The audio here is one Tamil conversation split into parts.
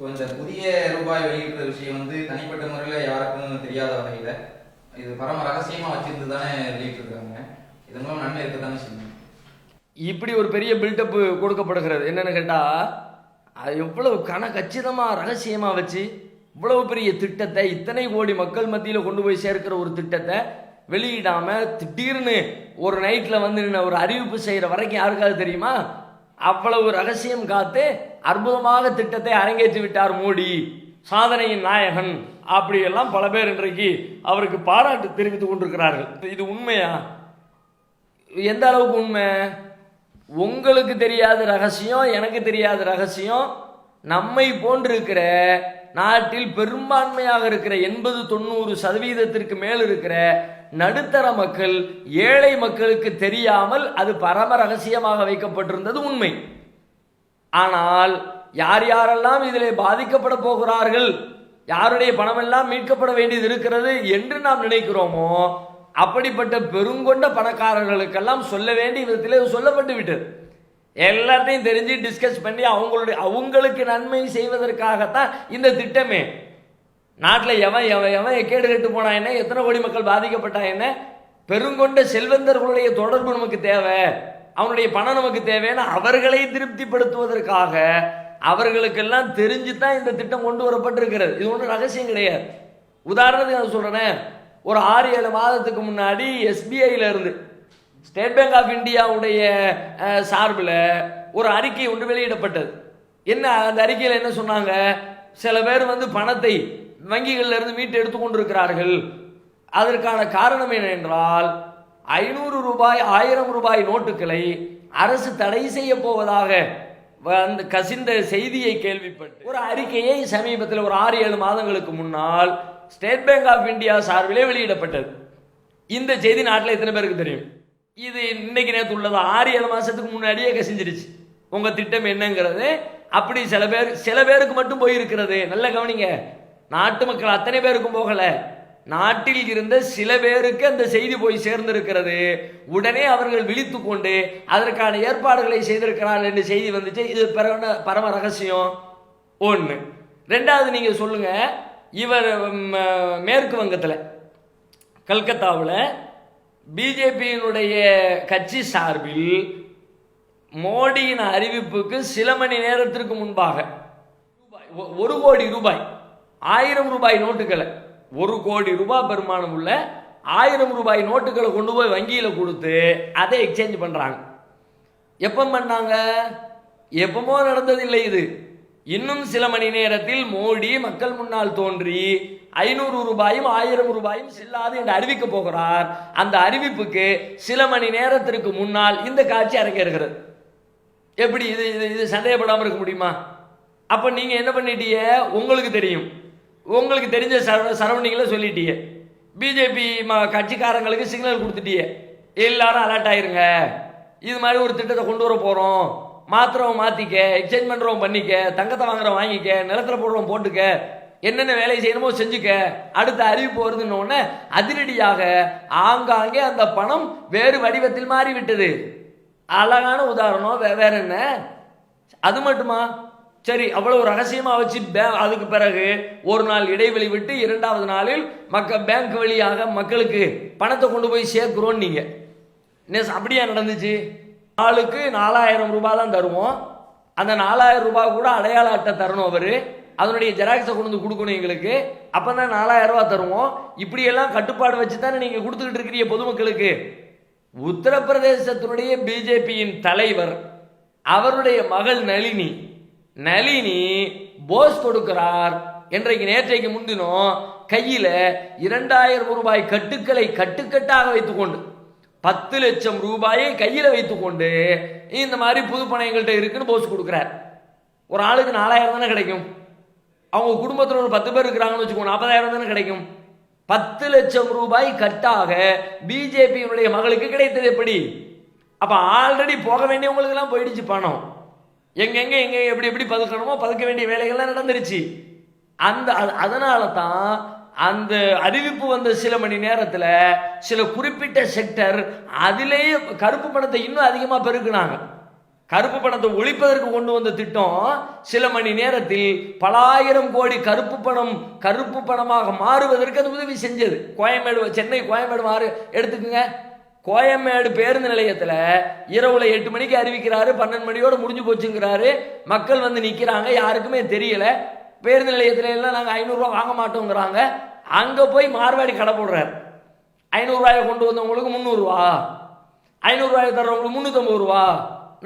இப்போ இந்த புதிய ரூபாய் வெளியிட்ட விஷயம் வந்து தனிப்பட்ட முறையில் யாருக்கும் தெரியாத வகையில் இது பரம ரகசியமாக வச்சிருந்து தானே வெளியிட்டிருக்காங்க. இதன் மூலம் நன்மை இருக்க தானே செய்யும். இப்படி ஒரு பெரிய பில்டப்பு கொடுக்கப்படுகிறது. என்னன்னு கேட்டால் அது எவ்வளவு கன கச்சிதமாக ரகசியமாக வச்சு இவ்வளவு பெரிய திட்டத்தை இத்தனை கோடி மக்கள் மத்தியில் கொண்டு போய் சேர்க்கிற ஒரு திட்டத்தை வெளியிடாம திடீர்னு ஒரு நைட்டில் வந்து ஒரு அறிவிப்பு செய்கிற வரைக்கும் யாருக்காவது தெரியுமா? அவ்வளவு ரகசியம் காத்து அற்புதமாக திட்டத்தை அரங்கேற்றி விட்டார் மோடி. சாதனையின் நாயகன். அப்படியெல்லாம் பல பேர் இன்றைக்கு அவருக்கு பாராட்டு தெரிவித்துக் கொண்டிருக்கிறார்கள். இது உண்மையா? எந்த அளவுக்கு உண்மை? உங்களுக்கு தெரியாத ரகசியம் எனக்கு தெரியாத ரகசியம். நம்மை போன்றிருக்கிற நாட்டில் பெரும்பான்மையாக இருக்கிற எண்பது தொண்ணூறு சதவீதத்திற்கு மேல் இருக்கிற நடுத்தர மக்கள் ஏழை மக்களுக்கு தெரியாமல் அது பரம ரகசியமாக வைக்கப்பட்டிருந்தது உண்மை. ஆனால் யார் யாரெல்லாம் இதில் பாதிக்கப்பட போகிறார்கள் யாருடைய பணமெல்லாம் மீட்கப்பட வேண்டியது இருக்கிறது என்று நாம் நினைக்கிறோமோ அப்படிப்பட்ட பெருங்கொண்ட பணக்காரர்களுக்கெல்லாம் சொல்ல வேண்டிய விதத்தில் சொல்லப்பட்டு விட்டது. எல்லாத்தையும் தெரிஞ்சு டிஸ்கஸ் பண்ணி அவங்களுடைய அவங்களுக்கு நன்மை செய்வதற்காகத்தான் இந்த திட்டமே. நாட்டில் எவன் எவன் எவன் கேடு கெட்டு போனா என்ன எத்தனை கோடி மக்கள் பாதிக்கப்பட்டா என்ன? பெருங்கொண்ட செல்வந்தர்களுடைய தொடர்பு நமக்கு தேவை. அவனுடைய பணம் நமக்கு தேவைன்னு அவர்களை திருப்திப்படுத்துவதற்காக அவர்களுக்கெல்லாம் தெரிஞ்சு தான் இந்த திட்டம் கொண்டு வரப்பட்டிருக்கிறது. இது ஒன்றும் ரகசியம் கிடையாது. உதாரணத்துக்கு நான் சொல்கிறேன் ஒரு ஆறு ஏழு மாதத்துக்கு முன்னாடி எஸ்பிஐயில் இருந்து ஸ்டேட் பேங்க் ஆஃப் இந்தியாவுடைய சார்பில் ஒரு அறிக்கை ஒன்று வெளியிடப்பட்டது. என்ன அந்த அறிக்கையில் என்ன சொன்னாங்க? சில பேர் வந்து பணத்தை வங்கிகளிலிருந்து மீட்டு எடுத்துக்கொண்டிருக்கிறார்கள். அதற்கான காரணம் என்னென்றால் ஐநூறு ரூபாய் ஆயிரம் ரூபாய் நோட்டுகளை அரசு தடை செய்ய போவதாக அந்த கசிந்த செய்தியை கேள்விப்பட்டு ஒரு அறிக்கையை சமீபத்தில் ஒரு ஆறு ஏழு மாதங்களுக்கு முன்னால் ஸ்டேட் பேங்க் ஆஃப் இந்தியா சார்பிலே வெளியிடப்பட்டது. இந்த செய்தி நாட்டில் எத்தனை பேருக்கு தெரியும்? இது இன்னைக்கு நேற்று உள்ளது. ஆறு ஏழு மாதத்துக்கு முன்னாடியே கசிஞ்சிருச்சு. உங்கள் திட்டம் என்னங்கிறது அப்படி சில பேர் சில பேருக்கு மட்டும் போயிருக்கிறது. நல்ல கவனிங்க. நாட்டு மக்கள் அத்தனை பேருக்கும் போகலை. நாட்டில் இருந்த சில பேருக்கு அந்த செய்தி போய் சேர்ந்திருக்கிறது. உடனே அவர்கள் விழித்து கொண்டு அதற்கான ஏற்பாடுகளை செய்திருக்கிறார்கள் என்று செய்தி வந்துச்சு. இது பரம பரம ரகசியம். ஒன்று ரெண்டாவது நீங்கள் சொல்லுங்க இவர் மேற்கு வங்கத்தில் கல்கத்தாவில் பிஜேபியினுடைய கட்சி சார்பில் மோடியின் அறிவிப்புக்கு சில மணி நேரத்திற்கு முன்பாக ரூபாய், ஒரு கோடி ரூபாய் ஆயிரம் ரூபாய் நோட்டுகளை ஒரு கோடி ரூபாய் பெருமானம் உள்ள ஆயிரம் ரூபாய் நோட்டுகளை கொண்டு போய் வங்கியில் கொடுத்து அதை எக்ஸ்சேஞ்ச் பண்ணுறாங்க எப்போ பண்ணாங்க? எப்பமோ நடந்ததில்லை இது. இன்னும் சில மணி நேரத்தில் மோடி மக்கள் முன்னால் தோன்றி ஐநூறு ரூபாயும் ஆயிரம் ரூபாயும் செல்லாது என்று அறிவிக்க போகிறார். அந்த அறிவிப்புக்கு சில மணி நேரத்திற்கு முன்னால் இந்த காட்சி அரங்கேறுகிறது. எப்படி இது இது இது சந்தேகப்படாமல் இருக்க முடியுமா? அப்போ நீங்கள் என்ன பண்ணிட்டீங்க? உங்களுக்கு தெரியும். உங்களுக்கு தெரிஞ்ச சர சரௌண்டிங்கில் சொல்லிட்டீங்க பிஜேபி கட்சிக்காரங்களுக்கு சிக்னல் கொடுத்துட்டீங்க எல்லாரும் அலர்ட் ஆயிருங்க. இது மாதிரி ஒரு திட்டத்தை கொண்டு வர போகிறோம் மாத்துறவன் மாற்றிக்க எக்ஸ்சேஞ்ச் பண்ணுறவன் பண்ணிக்க தங்கத்தை வாங்குறவன் வாங்கிக்க நிலத்தில் போடுறவன் போட்டுக்க என்னென்ன வேலை செய்யணுமோ செஞ்சுக்க. அடுத்த அறிவிப்பு வருதுன்னு அதிரடியாக ஆங்காங்கே அந்த பணம் வேறு வடிவத்தில் மாறிவிட்டது. அழகான உதாரணம் வேற என்ன? அது மட்டுமா? சரி அவ்வளவு ரகசியமாக வச்சு பே- அதுக்கு பிறகு ஒரு நாள் இடைவெளி விட்டு இரண்டாவது நாளில் மக்க பேங்க் வழியாக மக்களுக்கு பணத்தை கொண்டு போய் சேர்க்குறோம் நீங்க. என்ன அப்படியா நடந்துச்சு? ஆளுக்கு நாலாயிரம் ரூபாய் தான் தருவோம். அந்த நாலாயிரம் ரூபாய் கூட அடையாள அட்டை தரணும் அவர். அதனுடைய ஜெராக்ஸை கொண்டு வந்து கொடுக்கணும் எங்களுக்கு. அப்போ தான் நாலாயிரம் ரூபா தருவோம். இப்படியெல்லாம் கட்டுப்பாடு வச்சு தானே நீங்கள் கொடுத்துக்கிட்டு இருக்கிறீங்க பொதுமக்களுக்கு. உத்தரப்பிரதேசத்தினுடைய பிஜேபியின் தலைவர் அவருடைய மகள் நளினி. நளினி போஸ் கொடுக்கிறார். இன்றைக்கு நேற்றைக்கு முன்தினம் கையில இரண்டாயிரம் ரூபாய் கட்டுக்களை கட்டுக்கட்டாக வைத்துக்கொண்டு பத்து லட்சம் ரூபாயை கையில வைத்துக்கொண்டு இந்த மாதிரி புது பணம் எங்கள்கிட்ட இருக்குன்னு போஸ் கொடுக்குறார். ஒரு ஆளுக்கு நாலாயிரம் தானே கிடைக்கும்? அவங்க குடும்பத்தில் ஒரு பத்து பேர் இருக்கிறாங்கன்னு வச்சுக்கோங்க நாற்பதாயிரம் தானே கிடைக்கும்? பத்து லட்சம் ரூபாய் கட்டாக பிஜேபியினுடைய மகளுக்கு கிடைத்தது எப்படி? அப்ப ஆல்ரெடி போக வேண்டியவங்களுக்கு எல்லாம் போயிடுச்சு பணம். எங்கெங்க எங்க எப்படி எப்படி பதுக்கணுமோ பதுக்க வேண்டிய வேலைகள்லாம் நடந்துருச்சு. அந்த அதனால தான் அந்த அறிவிப்பு வந்த சில மணி நேரத்தில் சில குறிப்பிட்ட செக்டர் அதிலேயே கருப்பு பணத்தை இன்னும் அதிகமாக பெருக்குனாங்க. கருப்பு பணத்தை ஒழிப்பதற்கு கொண்டு வந்த திட்டம் சில மணி நேரத்தில் பல ஆயிரம் கோடி கருப்பு பணம் கருப்பு பணமாக மாறுவதற்கு அது உதவி செஞ்சது. கோயம்பேடு சென்னை கோயம்பேடு மாறு எடுத்துக்கங்க. கோயம்பேடு பேருந்து நிலையத்தில் இரவுல எட்டு மணிக்கு அறிவிக்கிறாரு பன்னெண்டு மணியோட முடிஞ்சு போச்சுங்கிறாரு. மக்கள் வந்து நிற்கிறாங்க யாருக்குமே தெரியல. பேருந்து நிலையத்துல எல்லாம் நாங்கள் ஐநூறுரூவா வாங்க மாட்டோங்கிறாங்க. அங்கே போய் மார்வாடி கடை போடுறாரு. ஐநூறுரூவாயை கொண்டு வந்தவங்களுக்கு முந்நூறுரூவா ஐநூறுரூவாயை தர்றவங்களுக்கு முந்நூற்றம்பது ரூபா.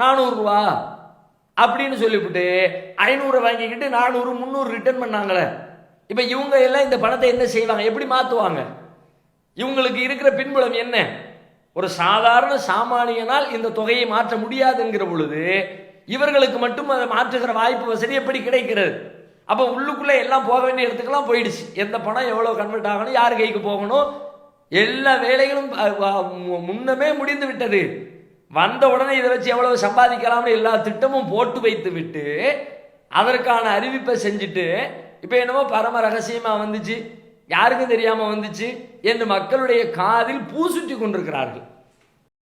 நானூறுரூவா அப்படின்னு சொல்லிவிட்டு ஐநூறு வாங்கிக்கிட்டு நானூறு முந்நூறு ரிட்டர்ன் பண்ணாங்களே. இப்போ இவங்க எல்லாம் இந்த பணத்தை என்ன செய்வாங்க? எப்படி மாற்றுவாங்க இவங்களுக்கு இருக்கிற பின்புலம் என்ன? ஒரு சாதாரண சாமானியனால் இந்த தொகையை மாற்ற முடியாதுங்கிற பொழுது இவர்களுக்கு மட்டும் அதை மாற்றுகிற வாய்ப்பு வசதி எப்படி கிடைக்கிறது? அப்போ உள்ளுக்குள்ளே எல்லாம் போக வேண்டிய இடத்துக்கெல்லாம் போயிடுச்சு. எந்த பணம் எவ்வளோ கன்வெர்ட் ஆகணும் யார் கைக்கு போகணும்? எல்லா வேலைகளும் முன்னமே முடிந்து விட்டது. வந்த உடனே இதை வச்சு எவ்வளவு சம்பாதிக்கலாம்னு எல்லா திட்டமும் போட்டு வைத்து விட்டு அதற்கான அறிவிப்பை செஞ்சுட்டு இப்போ என்னமோ பரம ரகசியமாக வந்துச்சு. யாருக்கும் தெரியாமல் வந்துச்சு. என்று மக்களுடைய காதில் பூசுற்றி கொண்டிருக்கிறார்கள்.